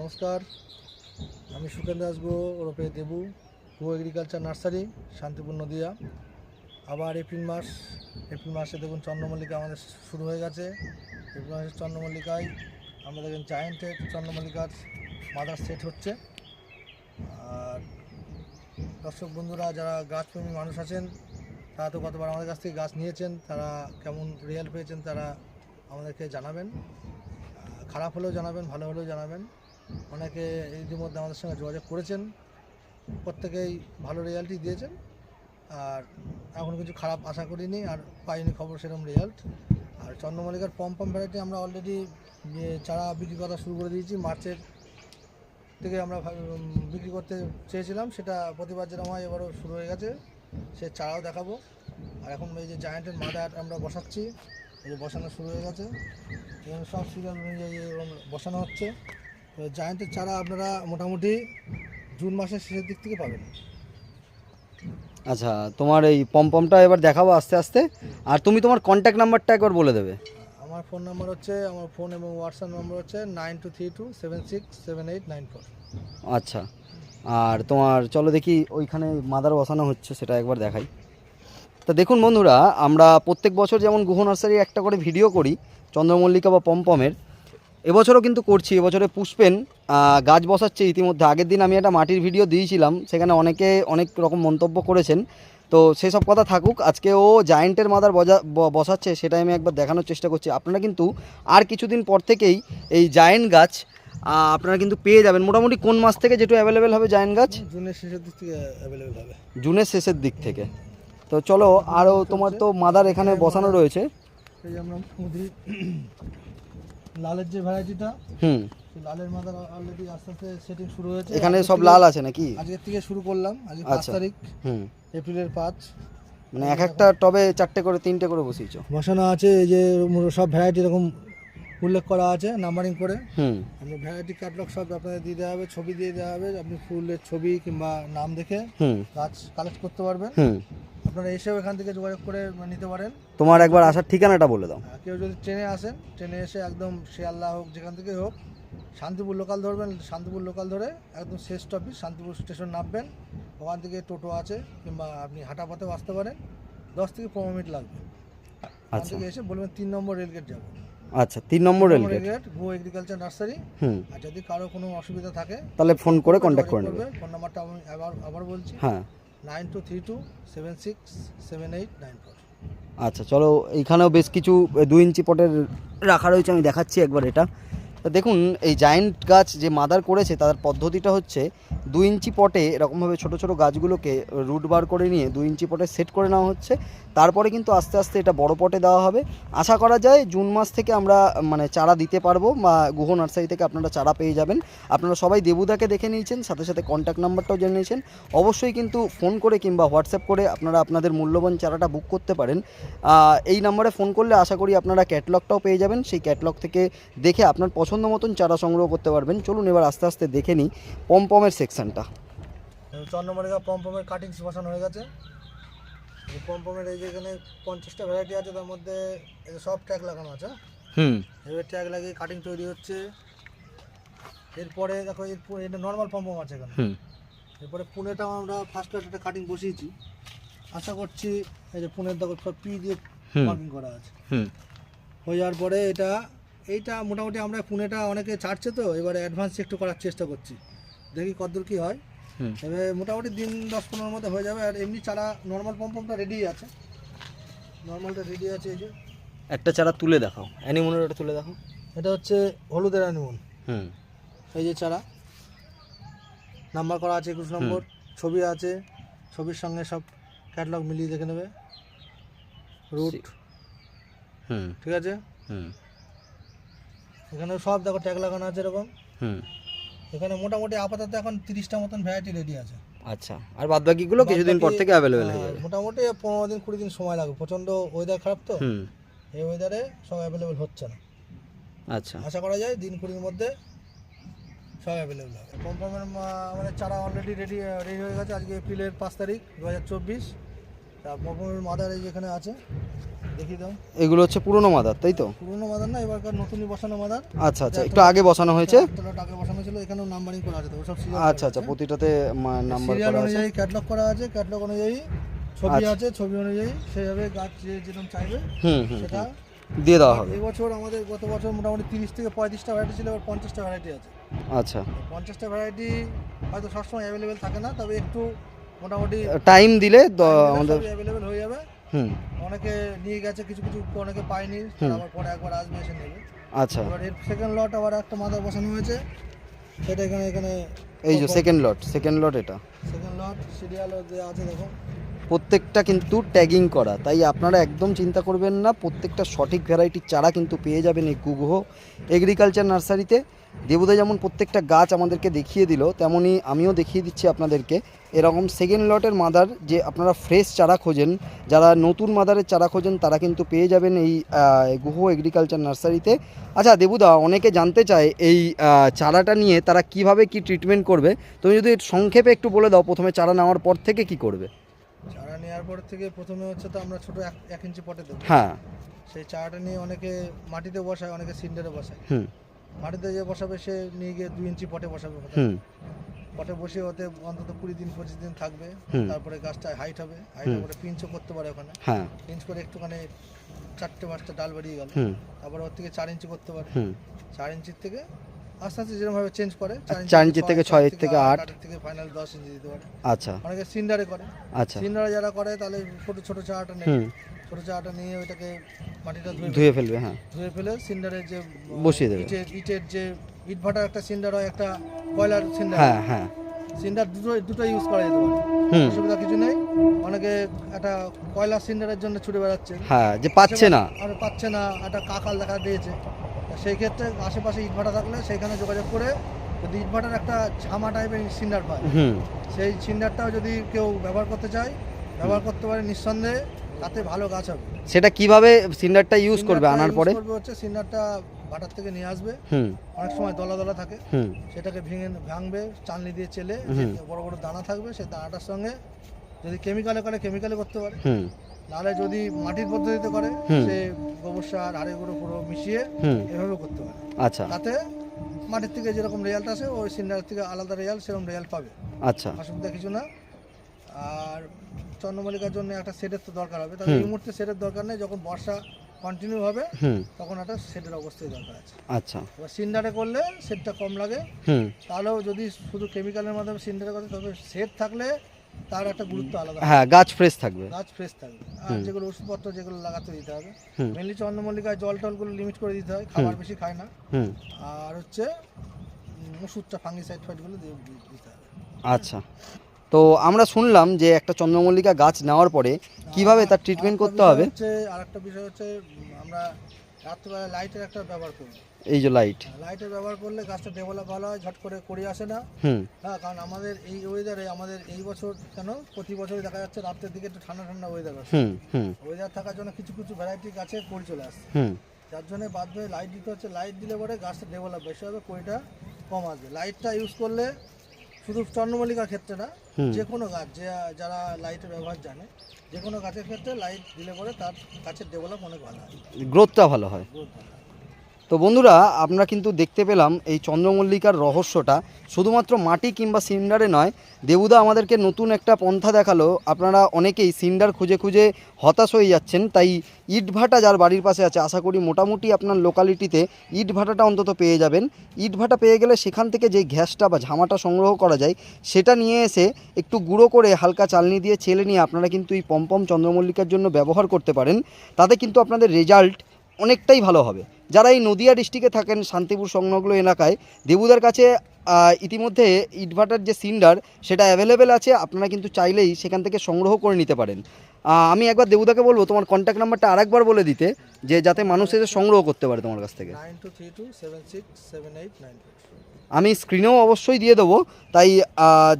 নমস্কার, আমি সুখেন দাস গো ওরফে দেবু গো এগ্রিকালচার নার্সারি শান্তিপূর্ণ নদিয়া। আবার এপ্রিল মাস, এপ্রিল মাসে দেখুন চন্দ্রমল্লিকা আমাদের শুরু হয়ে গেছে। এপ্রিল মাসের চন্দ্রমল্লিকায় আমরা দেখেন জায়েন্টের চন্দ্রমল্লিকার মাদার সেট হচ্ছে। আর দর্শক বন্ধুরা, যারা গাছপ্রেমী মানুষ আছেন, তারা তো কতবার আমাদের কাছ থেকে গাছ নিয়েছেন, তারা কেমন রেজাল্ট পেয়েছেন তারা আমাদেরকে জানাবেন। খারাপ হলেও জানাবেন, ভালো হলেও জানাবেন। অনেকে ইতিমধ্যে আমাদের সঙ্গে যোগাযোগ করেছেন, প্রত্যেকেই ভালো রেজাল্টই দিয়েছেন, আর এখন কিছু খারাপ আশা করিনি, আর পাইনি খবর সেরকম রেজাল্ট আর চন্দ্রমল্লিকার পম পম ভ্যারাইটি আমরা অলরেডি যে চারা বিক্রি করা শুরু করে দিয়েছি, মার্চের থেকে আমরা বিক্রি করতে চেয়েছিলাম, সেটা প্রতিবার যেরকম হয় এবারও শুরু হয়ে গেছে, সে চারাও দেখাবো। আর এখন এই যে জায়ান্টের মাদার আমরা বসাচ্ছি, এই যে বসানো শুরু হয়ে গেছে, এবং সব সিরিয়াল অনুযায়ী বসানো হচ্ছে। তো জায়ান্টের চারা আপনারা মোটামুটি জুন মাসের শেষের দিক থেকে পাবেন। আচ্ছা তোমার এই পমপমটা এবার দেখাবো আস্তে আস্তে। আর তুমি তোমার কন্ট্যাক্ট নাম্বারটা একবার বলে দেবে। আমার ফোন নাম্বার হচ্ছে আমার ফোন এবং হোয়াটসঅ্যাপ নাম্বার হচ্ছে nine two three two seven six seven eight nine four আচ্ছা আর তোমার চলো দেখি ওইখানে মাদার বসানো হচ্ছে সেটা একবার দেখাই। তা দেখুন বন্ধুরা আমরা প্রত্যেক বছর যেমন গুহ নার্সারি একটা করে ভিডিও করি চন্দ্রমল্লিকা বা পমপমের এবছরও কিন্তু করছি এবছরে পুষ্পেন গাছ বসাচ্ছে ইতিমধ্যে। আগের দিন আমি একটা মাটির ভিডিও দিয়েছিলাম সেখানে অনেকে অনেক রকম মন্তব্য করেছেন। তো সেসব কথা থাকুক আজকে ও জায়েন্টের মাদার বজা বসাচ্ছে সেটাই আমি একবার দেখানোর চেষ্টা করছি। আপনারা কিন্তু আর কিছুদিন পর থেকেই এই জায়েন্ট গাছ আপনারা কিন্তু পেয়ে যাবেন। মোটামুটি কোন মাস থেকে যেটু অ্যাভেলেবেল হবে জায়েন্ট গাছ? জুনের শেষের দিক থেকে অ্যাভেলেবেল হবে। জুনের শেষের দিক থেকে। তো চলো আরও তোমার তো মাদার এখানে বসানো রয়েছে। আমরা লালের যে ভ্যারাইটিটা হুম। লালের মাদার অলরেডি আস্তে আস্তে সেটিং শুরু হয়েছে। এখানে সব লাল আছে নাকি? আজকের থেকে শুরু করলাম আজকে পাঁচ আচ্ছা। তারিখ হুম। এপ্রিলের পাঁচ। মানে এক একটা টবে চারটে করে তিনটে করে বসিয়েছো? বসানো আছে এই যে সব ভ্যারাইটি এরকম উল্লেখ করা আছে নাম্বারিং করে। হুম। ভ্যারাইটি ক্যাটলগ সব আপনাদের দিয়ে দেওয়া হবে ছবি দিয়ে দেওয়া হবে আপনি ফুলের ছবি কিংবা নাম দেখে হুম। গাছ কালেক্ট করতে পারবেন। হুম। আপনারা এসেও এখান থেকে যোগাযোগ করে নিতে পারেন। তোমার একবার আসার ঠিকানাটা বলে দাও। কেউ যদি ট্রেনে আসেন ট্রেনে এসে একদম শিয়ালদা হোক যেখান থেকে হোক শান্তিপুর লোকাল ধরবেন শান্তিপুর লোকাল ধরে একদম শেষ স্টপেজ শান্তিপুর স্টেশন নামবেন। ওখান থেকে টোটো আছে কিংবা আপনি হাঁটা পথেও আসতে পারেন। দশ থেকে পনেরো মিনিট লাগবে। ওখান আচ্ছা। থেকে এসে বলবেন তিন নম্বর রেলগেট যাব। আচ্ছা তিন নম্বর rail gate rail gate go agriculture nursery হুম। আর যদি কারও কোনো অসুবিধা থাকে তাহলে ফোন করে কন্ট্যাক্ট করে নেবে। ফোন নাম্বারটা আমি আবার আবার বলছি। হ্যাঁ। Nine two three two seven six seven eight nine four. আচ্ছা চলো এইখানেও বেশ কিছু দু ইঞ্চি পটের রাখা রয়েছে, আমি দেখাচ্ছি একবার এটা। দেখুন, এই জায়েন্ট গাছ যে মাদার করেছে, তার পদ্ধতিটা হচ্ছে দু ইঞ্চি পটে এরকমভাবে ছোট ছোট গাছগুলোকে রুট বার করে নিয়ে দু ইঞ্চি পটে সেট করে নেওয়া হচ্ছে। তারপরে কিন্তু আস্তে আস্তে এটা বড় পটে দেওয়া হবে। আশা করা যায় জুন মাস থেকে আমরা মানে চারা দিতে পারব বা গুহ নার্সারি থেকে আপনারা চারা পেয়ে যাবেন। আপনারা সবাই দেবুদাকে দেখে নিয়েছেন, সাথে সাথে কন্ট্যাক্ট নাম্বারটাও জেনে নিয়েছেন। অবশ্যই কিন্তু ফোন করে কিংবা হোয়াটসঅ্যাপ করে আপনারা আপনাদের মূল্যবান চারাটা বুক করতে পারেন। এই নাম্বারে ফোন করলে আশা করি আপনারা ক্যাটলগটাও পেয়ে যাবেন। সেই ক্যাটলগ থেকে দেখে আপনার পছন্দ মতন চারা সংগ্রহ করতে পারবেন। চলুন এবার আস্তে আস্তে দেখে নিই পমপমের সেকশনটা। চন্দ্রমল্লিকা পম্পমের কাটিংস বসানো হয়ে গেছে। এই পম্পমের এই যে এখানে পঞ্চাশটা ভ্যারাইটি আছে তার মধ্যে এই সব ট্যাগ লাগানো আছে। হুম। এবার ট্যাগ লাগিয়ে কাটিং তৈরি হচ্ছে। এরপরে দেখো এটা নর্মাল পম্পম আছে এখানে। হুম। এরপরে পুনেটাও আমরা ফার্স্ট ক্লাস একটা কাটিং বসিয়েছি। আশা করছি এই যে পুনের দেখো সব পি দিয়ে। মার্কিং করা আছে। হুম। হয়ে যাওয়ার পরে এটা এইটা মোটামুটি আমরা পুনেটা অনেকে ছাড়ছে তো এবারে অ্যাডভান্স একটু করার চেষ্টা করছি। দেখি কতদূর কী হয়। এবারে মোটামুটি দিন দশ পনেরোর মধ্যে হয়ে যাবে আর এমনি চারা নর্মাল পম্পমটা রেডি আছে। নর্মালটা রেডি আছে এই যে। একটা চারা তুলে দেখাও। অ্যানিমনের ওটা তুলে দেখাও। এটা হচ্ছে হলুদের আনিমন হুম। এই যে চারা। নাম্বার করা আছে একুশ নম্বর। ছবি আছে। ছবির সঙ্গে সব ক্যাটলগ মিলিয়ে দেখে নেবে। রুট হুম। ঠিক আছে? হুম। এখানে সব দেখো ট্যাগ লাগানো আছে এরকম। হুম। এখানে মোটামুটি আপাতত এখন তিরিশটা মতন ভ্যারাইটি রেডি আছে। আচ্ছা আর বাদ বাকিগুলো কিছুদিন পর থেকে অ্যাভেলেবেল হয়ে যাবে। মোটামুটি পনেরো দিন কুড়ি দিন সময় লাগবে। প্রচণ্ড ওয়েদার খারাপ তো। হুম। এই ওয়েদারে সব অ্যাভেলেবেল হচ্ছে না। আচ্ছা। আশা করা যায় দিন কুড়ির মধ্যে সব অ্যাভেলেবেল হবে। পম্পমের আমাদের চারা অলরেডি রেডি রেডি হয়ে গেছে। আজকে এপ্রিলের পাঁচ তারিখ দু হাজার চব্বিশ। তা পম্পমের মাদার এই যেখানে আছে দেখিয়ে দাও। এগুলো হচ্ছে পুরনো মাদার তাই তো? পুরনো মাদার না এবারকার নতুনই বসানো মাদার আচ্ছা আচ্ছা একটু আগে বসানো হয়েছে? টাকা বসানো ছিল এখানেও নাম্বারিং করা আছে ওসব আচ্ছা আচ্ছা প্রতিটাতে নাম্বার করা আছে। অনুযায়ী ক্যাটলগ করা আছে ক্যাটলগ অনুযায়ী ছবি আচ্ছা। আছে ছবি অনুযায়ী সেইভাবে গাছ যে যেরকম চাইবে সেটা দিয়ে দেওয়া হবে। এবছর আমাদের গত বছর মোটামুটি তিরিশ থেকে পঁয়ত্রিশটা ভ্যারাইটি ছিল এবার পঞ্চাশটা ভ্যারাইটি আছে। আচ্ছা। পঞ্চাশটা ভ্যারাইটি হয়তো সবসময় অ্যাভেলেবেল থাকে না তবে একটু মোটামুটি টাইম দিলে আমাদের অ্যাভেলেবেল হয়ে যাবে। হুম। অনেকে নিয়ে গেছে কিছু কিছু অনেকে পায়নি আবার পরে একবার আসবে এসে নেবে। আচ্ছা। এবার এর সেকেন্ড লট আবার একটা মাদার বসানো হয়েছে। সেটা এখানে এখানে এই যে সেকেন্ড লট সেকেন্ড লট এটা। সেকেন্ড লট সিরিয়ালও দেওয়া আছে দেখো। প্রত্যেকটা কিন্তু ট্যাগিং করা তাই আপনারা একদম চিন্তা করবেন না প্রত্যেকটা সঠিক ভ্যারাইটির চারা কিন্তু পেয়ে যাবেন এই গুগহ এগ্রিকালচার নার্সারিতে দেবুদা যেমন প্রত্যেকটা গাছ আমাদেরকে দেখিয়ে দিল তেমনই আমিও দেখিয়ে দিচ্ছি আপনাদেরকে। এরকম সেকেন্ড লটের মাদার যে আপনারা ফ্রেশ চারা খোঁজেন যারা নতুন মাদারের চারা খোঁজেন তারা কিন্তু পেয়ে যাবেন এই গুহ এগ্রিকালচার নার্সারিতে আচ্ছা দেবুদা অনেকে জানতে চায় এই চারাটা নিয়ে তারা কীভাবে কি ট্রিটমেন্ট করবে? তুমি যদি সংক্ষেপে একটু বলে দাও প্রথমে চারা নেওয়ার পর থেকে কি করবে? চারা নেওয়ার পর থেকে প্রথমে হচ্ছে তো আমরা ছোট এক ইঞ্চি পটে দেবো। হ্যাঁ। সেই চারাটা নিয়ে অনেকে মাটিতে বসায় অনেকে সিন্ডারে বসায়। হুম। মাটিতে যে বসাবে সে নিয়ে গিয়ে দুই ইঞ্চি পটে বসাবে। পটে বসে ওতে অন্তত কুড়ি দিন পঁচিশ দিন থাকবে। তারপরে গাছটা হাইট হবে। হাইট। করে পিঞ্চও করতে পারে ওখানে। হ্যাঁ। পিঞ্চ করে একটুখানি চারটে পাঁচটা ডাল বেরিয়ে গেল। আবার ওর থেকে চার ইঞ্চি করতে পারে। চার ইঞ্চির থেকে আস্তে আস্তে যেরকম ভাবে চেঞ্জ করে চার ইঞ্চির থেকে ছয়, থেকে আট। থেকে ফাইনাল দশ ইঞ্চি দিতে পারে। আচ্ছা। অনেকে সিন্ডারে করে। আচ্ছা। সিন্ডারে যারা করে তাহলে ছোট ছোট চারাটা নেয় হুম। ছোট চারাটা নিয়ে ওইটাকে মাটিটা ধুয়ে ধুয়ে ফেলবে হ্যাঁ। ধুয়ে ফেলে সিন্ডারে যে বসিয়ে দেবে। ইটের ইটের যে ইট ভাটার একটা সিন্ডার হয় একটা কয়লার সিন্ডার হ্যাঁ হ্যাঁ। সিন্ডার দুটো দুটো ইউজ করা যেতে পারে। হুম। অসুবিধা কিছু নেই। অনেকে একটা কয়লার সিন্ডারের জন্য ছুটে বেড়াচ্ছে। হ্যাঁ যে পাচ্ছে না। আর পাচ্ছে না একটা কাকাল দেখা দিয়েছে। সেই ক্ষেত্রে আশেপাশে ইট ভাটা থাকলে সেখানে যোগাযোগ করে যদি ইট ভাটার একটা ঝামা টাইপের সিন্ডার পায় সেই সিন্ডারটাও যদি কেউ ব্যবহার করতে চায় ব্যবহার করতে পারে নিঃসন্দেহে। তাতে ভালো গাছ হবে। সেটা কীভাবে সিন্ডারটা ইউজ করবে আনার পরে? করবে হচ্ছে সিন্ডারটা ভাটার থেকে নিয়ে আসবে। হুম। অনেক সময় দলা দলা থাকে। হুম। সেটাকে ভেঙে ভাঙবে চালনি দিয়ে চেলে বড় বড় দানা থাকবে সেই দানাটার সঙ্গে যদি কেমিক্যালে করে কেমিক্যালে করতে পারে। হুম। নাহলে যদি মাটির পদ্ধতিতে করে সে গোবর সার হাড়ে গুঁড়ো পুরো মিশিয়ে এভাবে করতে পারে। আচ্ছা। তাতে মাটির থেকে যেরকম রেজাল্ট আসে ওই সিন্ডার থেকে আলাদা রেজাল্ট সেরকম রেজাল্ট পাবে। আচ্ছা। অসুবিধা কিছু না। আর চন্দ্রমল্লিকার জন্য একটা সেটের তো দরকার হবে। তবে এই মুহূর্তে সেটের দরকার নেই যখন বর্ষা কন্টিনিউ হবে তখন একটা সেটের অবস্থায় দরকার আছে। আচ্ছা। এবার সিন্ডারে করলে সেটটা কম লাগে। হুম। তাহলেও যদি শুধু কেমিক্যালের মাধ্যমে সিন্ডারে করে তবে সেট থাকলে তার একটা গুরুত্ব আলাদা হ্যাঁ। গাছ ফ্রেশ থাকবে। গাছ ফ্রেশ থাকবে। আর যেগুলো ওষুধপত্র যেগুলো লাগাতে দিতে হবে। মেনলি চন্দ্রমল্লিকায় জল টলগুলো লিমিট করে দিতে হয় খাবার বেশি খায় না। আর হচ্ছে ওষুধটা ফাঙ্গিসাইড ফাইডগুলো দিতে হবে। আচ্ছা। তো আমরা শুনলাম যে একটা চন্দ্রমল্লিকা গাছ নেওয়ার পরে কীভাবে তার ট্রিটমেন্ট করতে হবে? হচ্ছে আরেকটা বিষয় হচ্ছে আমরা রাত্রিবেলা লাইটের একটা ব্যবহার করি। এই যে লাইট লাইটের ব্যবহার করলে গাছটা ডেভেলপ ভালো হয় ঝট করে করি আসে না। হ্যাঁ কারণ আমাদের এই ওয়েদারে আমাদের এই বছর কেন প্রতি বছরই দেখা যাচ্ছে রাত্রের দিকে একটু ঠান্ডা ঠান্ডা ওয়েদার আছে হুম ওয়েদার থাকার জন্য কিছু কিছু ভ্যারাইটি গাছে কড়ি চলে আসছে। হুম। যার জন্য বাধ্য হয়ে লাইট দিতে হচ্ছে। লাইট দিলে পরে গাছটা ডেভেলপ বেশি হবে কড়িটা কম আসবে। লাইটটা ইউজ করলে শুধু চন্দ্রমল্লিকার ক্ষেত্রে না যে কোনো গাছ যে যারা লাইটের ব্যবহার জানে যে কোনো গাছের ক্ষেত্রে লাইট দিলে পরে তার গাছের ডেভেলপ অনেক ভালো হয়। গ্রোথটা ভালো হয়। গ্রোথ ভালো হয়। তো বন্ধুরা আমরা কিন্তু দেখতে পেলাম এই চন্দ্রমল্লিকার রহস্যটা। শুধুমাত্র মাটি কিংবা সিন্ডারে নয়, দেবুদা আমাদেরকে নতুন একটা পন্থা দেখাল। আপনারা অনেকেই সিন্ডার খুঁজে খুঁজে হতাশ হয়ে যাচ্ছেন, তাই ইট ভাটা যার বাড়ির পাশে আছে, আশা করি মোটামুটি আপনার লোকালিটিতে ইট ভাটাটা অন্তত পেয়ে যাবেন। ইট ভাটা পেয়ে গেলে সেখান থেকে যে গ্যাসটা বা ঝামাটা সংগ্রহ করা যায়, সেটা নিয়ে এসে একটু গুঁড়ো করে হালকা চালনি দিয়ে ছেলে নিয়ে আপনারা কিন্তু এই পম্পম চন্দ্রমল্লিকার জন্য ব্যবহার করতে পারেন। তাতে কিন্তু আপনাদের রেজাল্ট অনেকটাই ভালো হবে। যারা এই নদিয়া ডিস্ট্রিক্টে থাকেন, শান্তিপুর সংলগ্ন এলাকায়, দেবুদার কাছে ইতিমধ্যে ইটভাটার যে সিন্ডার সেটা অ্যাভেলেবেল আছে। আপনারা কিন্তু চাইলেই সেখান থেকে সংগ্রহ করে নিতে পারেন। আমি একবার দেবুদাকে বলব তোমার কন্ট্যাক্ট নাম্বারটা আরেকবার বলে দিতে যে যাতে মানুষ এসে সংগ্রহ করতে পারে তোমার কাছ থেকে। আমি স্ক্রিনেও অবশ্যই দিয়ে দেবো। তাই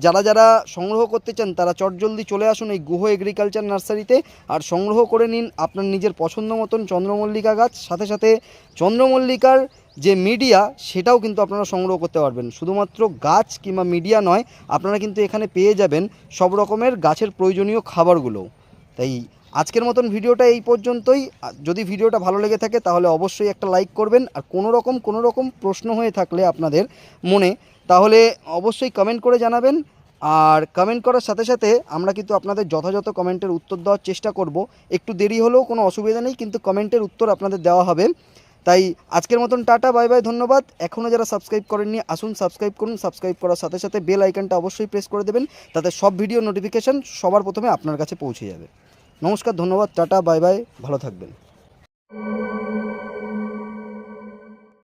যারা যারা সংগ্রহ করতে চান তারা চটজলদি চলে আসুন এই গুহ এগ্রিকালচার নার্সারিতে আর সংগ্রহ করে নিন আপনার নিজের পছন্দ মতন চন্দ্রমল্লিকা গাছ। সাথে সাথে চন্দ্রমল্লিকার যে মিডিয়া সেটাও কিন্তু আপনারা সংগ্রহ করতে পারবেন। শুধুমাত্র গাছ কিংবা মিডিয়া নয় আপনারা কিন্তু এখানে পেয়ে যাবেন সব রকমের গাছের প্রয়োজনীয় খাবারগুলো। তাই আজকের মতন ভিডিওটা এই পর্যন্তই। যদি ভিডিওটা ভালো লেগে থাকে, তাহলে অবশ্যই একটা লাইক করবেন। আর কোনো রকম কোনো রকম প্রশ্ন হয়ে থাকলে আপনাদের মনে, তাহলে অবশ্যই কমেন্ট করে জানাবেন। আর কমেন্ট করার সাথে সাথে আমরা কিন্তু আপনাদের যথাযথ কমেন্টের উত্তর দেওয়ার চেষ্টা করব। একটু দেরি হলেও কোনো অসুবিধা নেই, কিন্তু কমেন্টের উত্তর আপনাদের দেওয়া হবে। তাই আজকের মতন টাটা, বাই বাই, ধন্যবাদ। এখনও যারা সাবস্ক্রাইব করেননি, আসুন সাবস্ক্রাইব করুন। সাবস্ক্রাইব করার সাথে সাথে বেল আইকনটা অবশ্যই প্রেস করে দেবেন। তাতে সব ভিডিও নোটিফিকেশান সবার প্রথমে আপনার কাছে পৌঁছে যাবে। নমস্কার, ধন্যবাদ, টাটা, বাই বাই, ভালো থাকবেন।